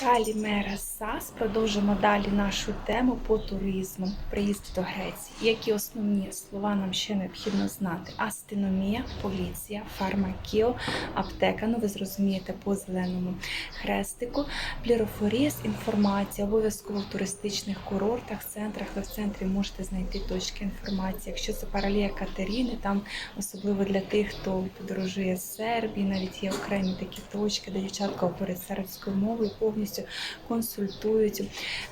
Калімера САС. Продовжимо далі нашу тему по туризму, приїзд до Греції. Які основні слова нам ще необхідно знати? Астиномія, поліція, фармакіо, аптека. Ну ви зрозумієте по зеленому хрестику. Плірофоріс, інформація, обов'язково в туристичних курортах, центрах. Ви в центрі можете знайти точки інформації. Якщо це паралія Катерини, там особливо для тих, хто подорожує з Сербії, навіть є окремі такі точки, де дівчатка говорить сербською мовою, повністю консультують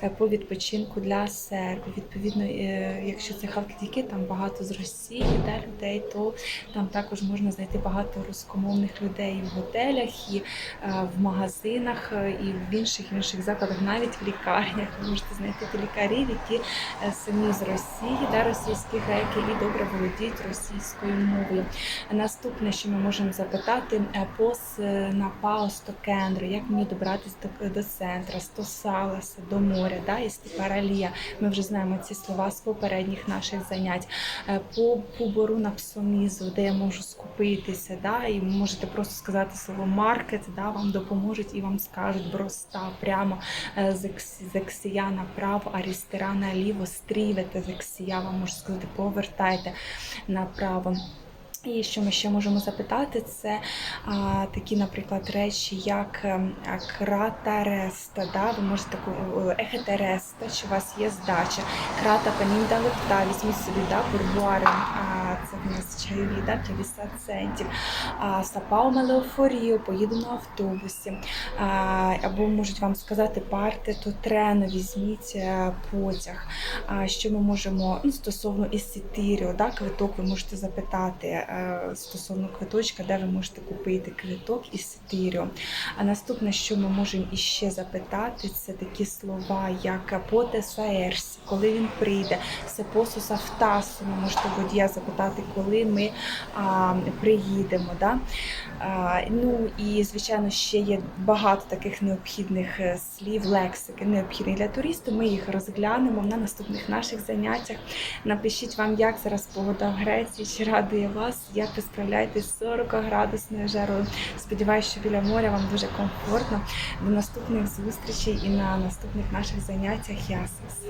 е, по відпочинку для сербів. Відповідно, е, якщо це Халкідіки, там багато з Росії де людей, то там також можна знайти багато рускомовних людей в готелях, і е, в магазинах, і в інших інших закладах, навіть в лікарнях. Ви можете знайти лікарів, які самі з Росії, де російські греки, і добре володіють російською мовою. Наступне, що ми можемо запитати, пос на Паусто Кендро, як мені добратися до, до центра, з Тосаласа, до моря, да, Паралія. Ми вже знаємо ці слова з попередніх наших занять. Е, По побору на псомізу, де я можу скупитися, да, і можете просто сказати слово маркет, да, вам допоможуть і вам скажуть броста прямо е, з екс- з ексія направо, арістера наліво, стрівете з ексія, вам можу сказати, повертайте направо. І що ми ще можемо запитати, це а, такі, наприклад, речі, як ем, крата-реста, да? ви можете е, ехетереста, що у вас є здача, крата панінда лепта, візьміть собі да, бурбуари, а, це в нас чайові, да, 50 центів, а, сапау мелеофорію, поїду на автобусі, а, або можуть вам сказати парти, то трено, візьміть е, потяг. А, що ми можемо ну, стосовно ісітиріо, да, квиток ви можете запитати е, стосовно квиточка, де ви можете купити квиток із Ситиріо. А наступне, що ми можемо іще запитати, це такі слова, як потесаерсі, коли він прийде, сепосус автасу, ви можете водія запитати, коли ми а, приїдемо. Да? А, ну і звичайно ще є багато таких необхідних е, слів, лексики, необхідних для туристів. Ми їх розглянемо на наступних наших заняттях. Напишіть вам, як зараз погода в Греції, чи радує вас, як ви справляєтесь з 40 градусною жарою. Сподіваюсь, що біля моря вам дуже комфортно. До наступних зустрічей і на наступних наших заняттях. Ясес.